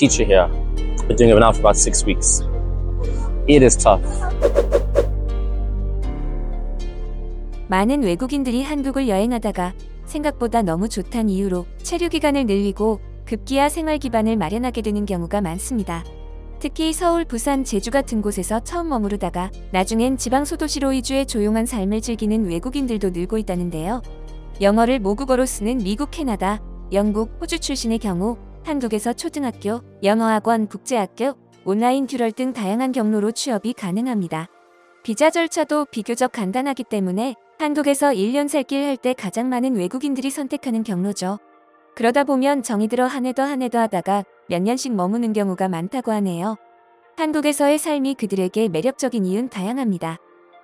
teacher here. Been doing it now for about six weeks. It is tough. 많은 외국인들이 한국을 여행하다가 생각보다 너무 좋단 이유로 체류 기간을 늘리고 급기야 생활 기반을 마련하게 되는 경우가 많습니다. 특히 서울, 부산, 제주 같은 곳에서 처음 머무르다가 나중엔 지방 소도시로 위주의 조용한 삶을 즐기는 외국인들도 늘고 있다는데요. 영어를 모국어로 쓰는 미국, 캐나다, 영국, 호주 출신의 경우 한국에서 초등학교, 영어학원, 국제학교, 온라인 튜럴 등 다양한 경로로 취업이 가능합니다. 비자 절차도 비교적 간단하기 때문에 한국에서 1년 살길 할 때 가장 많은 외국인들이 선택하는 경로죠. 그러다 보면 정이 들어 한 해 더 한 해 더 하다가 몇 년씩 머무는 경우가 많다고 하네요. 한국에서의 삶이 그들에게 매력적인 이유는 다양합니다.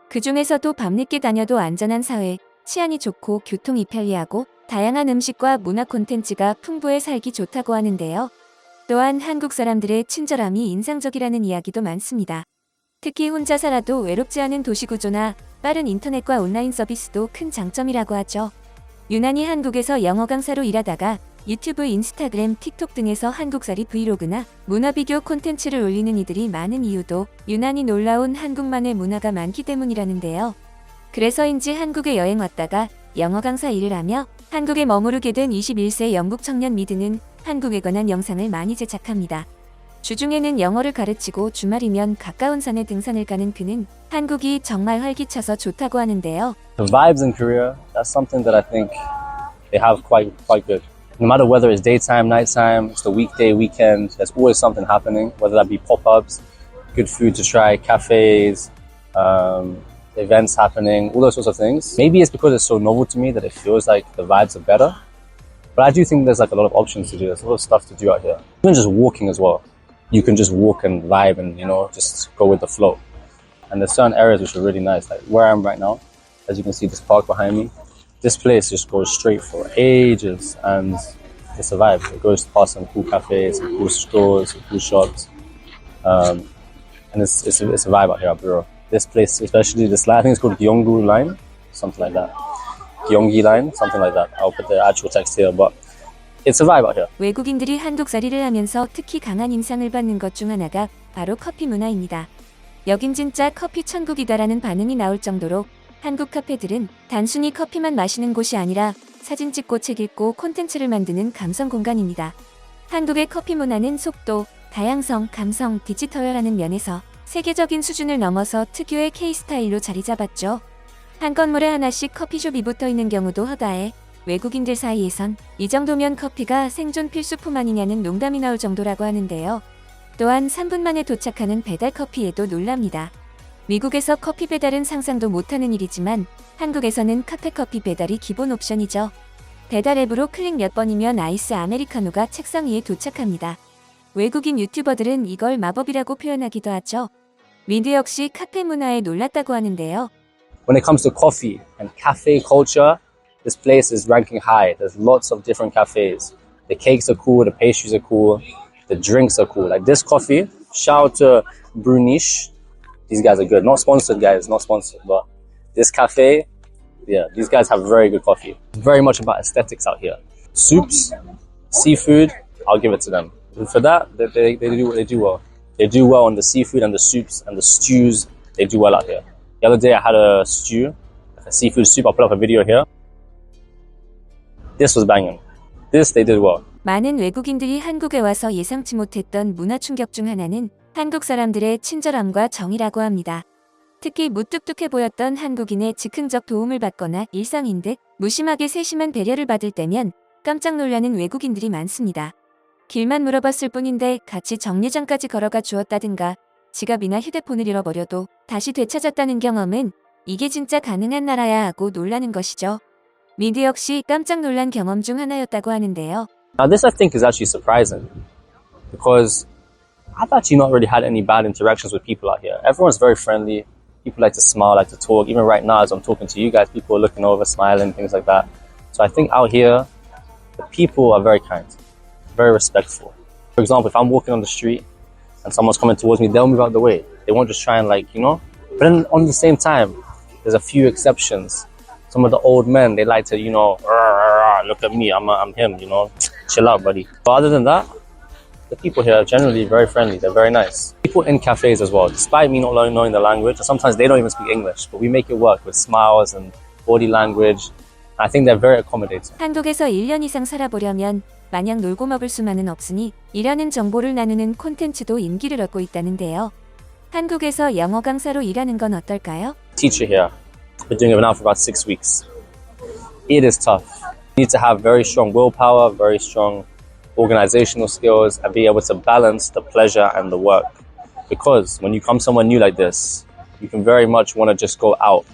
그 중에서도 밤늦게 다녀도 안전한 사회, 치안이 좋고 교통이 편리하고 다양한 음식과 문화 콘텐츠가 풍부해 살기 좋다고 하는데요. 또한 한국 사람들의 친절함이 인상적이라는 이야기도 많습니다. 특히 혼자 살아도 외롭지 않은 도시 구조나 빠른 인터넷과 온라인 서비스도 큰 장점이라고 하죠. 유난히 한국에서 영어 강사로 일하다가 유튜브, 인스타그램, 틱톡 등에서 한국살이 브이로그나 문화 비디오 콘텐츠를 올리는 이들이 많은 이유도 유난히 놀라운 한국만의 문화가 많기 때문이라는데요. 그래서인지 한국에 여행 왔다가 영어 강사 일을 하며 한국에 머무르게 된 21세 영국 청년 미드는 한국에 관한 영상을 많이 제작합니다. 주중에는 영어를 가르치고 주말이면 가까운 산에 등산을 가는 그는 한국이 정말 활기차서 좋다고 하는데요. The vibes in Korea, that's something that I think they have quite quite good. No matter whether it's daytime, nighttime, it's the weekday, weekend, there's always something happening, whether that be pop-ups, good food to try, cafes, um, events happening, all those sorts of things. Maybe it's because it's so novel to me that it feels like the vibes are better. But I do think there's like a lot of options to do. There's a lot of stuff to do out here. Even just walking as well. You can just walk and vibe and, you know, just go with the flow. And there's certain areas which are really nice. Like where I am right now, as you can see, this park behind me, this place just goes straight for ages and it's a vibe. It goes past some cool cafes, some cool stores, some cool shops. Um, and it's, it's, it's a vibe out here Bureau. This place, especially this line, I think it's called Gyeonggu Line, something like that. Gyeonggi Line, something like that. I'll put the actual text here, but it's a vibe out here. 외국인들이 한국살이를 하면서 특히 강한 인상을 받는 것 중 하나가 바로 커피 문화입니다. 여긴 진짜 커피 천국이다라는 반응이 나올 정도로 한국 카페들은 단순히 커피만 마시는 곳이 아니라 사진 찍고 책 읽고 콘텐츠를 만드는 감성 공간입니다. 한국의 커피 문화는 속도, 다양성, 감성, 디지털이라는 면에서 세계적인 수준을 넘어서 특유의 K-스타일로 자리 잡았죠. 한 건물에 하나씩 커피숍이 붙어 있는 경우도 허다해 외국인들 사이에선 이 정도면 커피가 생존 필수품 아니냐는 농담이 나올 정도라고 하는데요. 또한 3분 만에 도착하는 배달 커피에도 놀랍니다. 미국에서 커피 배달은 상상도 못하는 일이지만 한국에서는 카페 커피 배달이 기본 옵션이죠. 배달 앱으로 클릭 몇 번이면 아이스 아메리카노가 책상 위에 도착합니다. 외국인 유튜버들은 이걸 마법이라고 표현하기도 하죠. 미드 역시 카페 문화에 놀랐다고 하는데요. When it comes to coffee and cafe culture, this place is ranking high. There's lots of different cafes. The cakes are cool, the pastries are cool, the drinks are cool. Like this coffee, shout out to Brunish. These guys are good. Not sponsored, guys, not sponsored, but this cafe, yeah, these guys have very good coffee. Very much about aesthetics out here. Soups, seafood, I'll give it to them. And for that, they, they, they do they do well. They do well on the seafood and the soups and the stews. They do well out here. The other day I had a stew, a seafood soup. I'll put up a video here. This was banging. This they did well. 많은 외국인들이 한국에 와서 예상치 못했던 문화 충격 중 하나는 한국 사람들의 친절함과 정이라고 합니다. 특히 무뚝뚝해 보였던 한국인의 즉흥적 도움을 받거나 일상인 듯 무심하게 세심한 배려를 받을 때면 깜짝 놀라는 외국인들이 많습니다. 길만 물어봤을 뿐인데 같이 정류장까지 걸어가 주었다든가 지갑이나 휴대폰을 잃어버려도 다시 되찾았다는 경험은 이게 진짜 가능한 나라야 하고 놀라는 것이죠. 미드 역시 깜짝 놀란 경험 중 하나였다고 하는데요. Now this I think is actually surprising because I've actually not really had any bad interactions with people out here. Everyone's very friendly. People like to smile, like to talk. Even right now, as I'm talking to you guys, people are looking over, smiling, things like that. So I think out here, the people are very kind, very respectful. For example, if I'm walking on the street and someone's coming towards me, they'll move out the way. They won't just try and like, you know. But then on the same time, there's a few exceptions. Some of the old men, they like to, you know, "Rah, rah, rah, look at me, I'm, I'm him, you know. Chill out, buddy. But other than that, the people here are generally very friendly. They're very nice. People in cafes as well, despite me not knowing knowing the language, sometimes they don't even speak English, but we make it work with smiles and body language. I think they're very accommodating. 한국에서 1년 이상 살아보려면 마냥 놀고 먹을 수만은 없으니 일하는 정보를 나누는 콘텐츠도 인기를 얻고 있다는데요. 한국에서 영어 강사로 일하는 건 어떨까요? teacher here. Been doing it now for about six weeks. It is tough. You need to have very strong willpower, very strong organizational skills, and be able to balance the pleasure and the work. Because when you come somewhere new like this, you can very much want to just go out,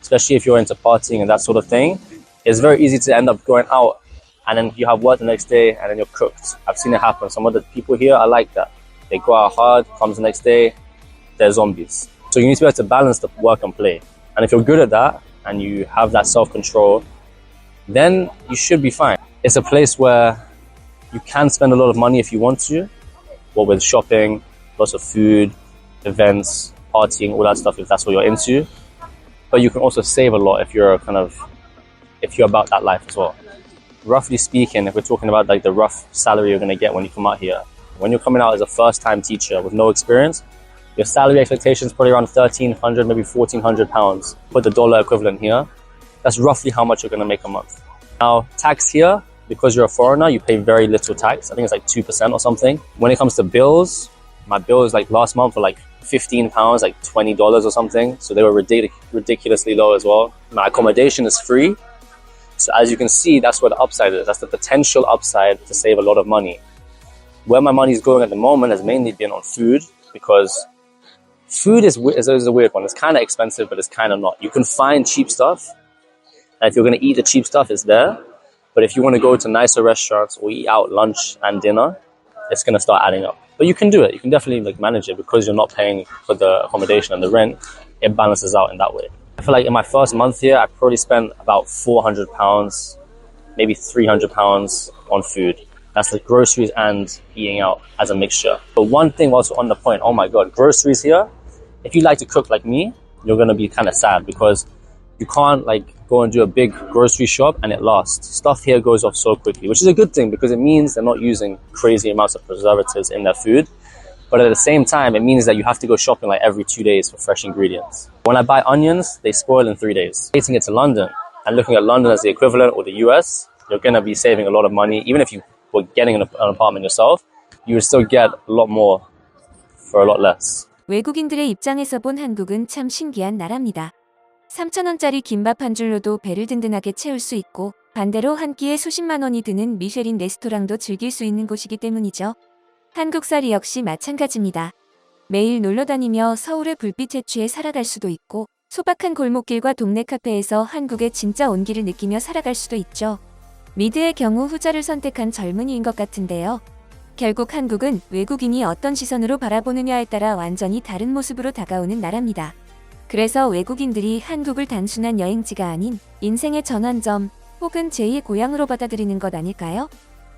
especially if you're into partying and that sort of thing. It's very easy to end up going out and then you have work the next day and then you're cooked. I've seen it happen. Some of the people here are like that. They go out hard, comes the next day, they're zombies. So you need to be able to balance the work and play. And if you're good at that and you have that self control, then you should be fine. It's a place where you can spend a lot of money if you want to, but with shopping, lots of food, events, partying, all that stuff, if that's what you're into. But you can also save a lot if you're kind of, if you're about that life as well. Roughly speaking, if we're talking about like the rough salary you're going to get when you come out here, when you're coming out as a first time teacher with no experience, your salary expectation is probably around 1300 maybe 1400 pounds. Put the dollar equivalent here. That's roughly how much you're going to make a month. Now, tax here, because you're a foreigner, you pay very little tax. I think it's like 2% or something. When it comes to bills, my bills like last month were like 15 pounds, like $20 or something. So they were ridic- ridiculously low as well. My accommodation is free. So as you can see, that's where the upside is. That's the potential upside to save a lot of money. Where my money is going at the moment has mainly been on food because food is, is, is a weird one. It's kind of expensive, but it's kind of not. You can find cheap stuff. And if you're going to eat the cheap stuff, it's there. But if you want to go to nicer restaurants or eat out lunch and dinner, it's going to start adding up. But you can do it. You can definitely like manage it because you're not paying for the accommodation and the rent. It balances out in that way. I feel like in my first month here, I probably spent about 400 pounds, maybe 300 pounds on food. That's the groceries and eating out as a mixture. But one thing also on the point, oh my god, groceries here, if you like to cook like me, you're gonna be kind of sad because you can't like go and do a big grocery shop and it lasts. Stuff here goes off so quickly, which is a good thing because it means they're not using crazy amounts of preservatives in their food. But at the same time, it means that you have to go shopping like every two days for fresh ingredients. When I buy onions, they spoil in three days. Taking it to London and looking at London as the equivalent or the US, you're gonna be saving a lot of money. Even if you were getting an, an apartment yourself, you would still get a lot more for a lot less. 외국인들의 입장에서 본 한국은 참 신기한 나라입니다. 3,000원짜리 김밥 한 줄로도 배를 든든하게 채울 수 있고 반대로 한 끼에 수십만 원이 드는 미쉐린 레스토랑도 즐길 수 있는 곳이기 때문이죠. 한국살이 역시 마찬가지입니다. 매일 놀러 다니며 서울의 불빛에 취해 살아갈 수도 있고 소박한 골목길과 동네 카페에서 한국의 진짜 온기를 느끼며 살아갈 수도 있죠. 미드의 경우 후자를 선택한 젊은이인 것 같은데요. 결국 한국은 외국인이 어떤 시선으로 바라보느냐에 따라 완전히 다른 모습으로 다가오는 나라입니다. 그래서 외국인들이 한국을 단순한 여행지가 아닌 인생의 전환점 혹은 제2의 고향으로 받아들이는 것 아닐까요?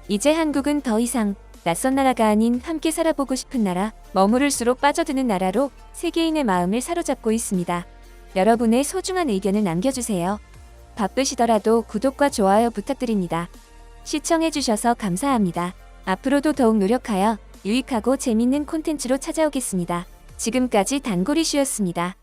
이제 한국은 더 이상 낯선 나라가 아닌 함께 살아보고 싶은 나라, 머무를수록 빠져드는 나라로 세계인의 마음을 사로잡고 있습니다. 여러분의 소중한 의견을 남겨주세요. 바쁘시더라도 구독과 좋아요 부탁드립니다. 시청해주셔서 감사합니다. 앞으로도 더욱 노력하여 유익하고 재밌는 콘텐츠로 찾아오겠습니다. 지금까지 단골이슈였습니다.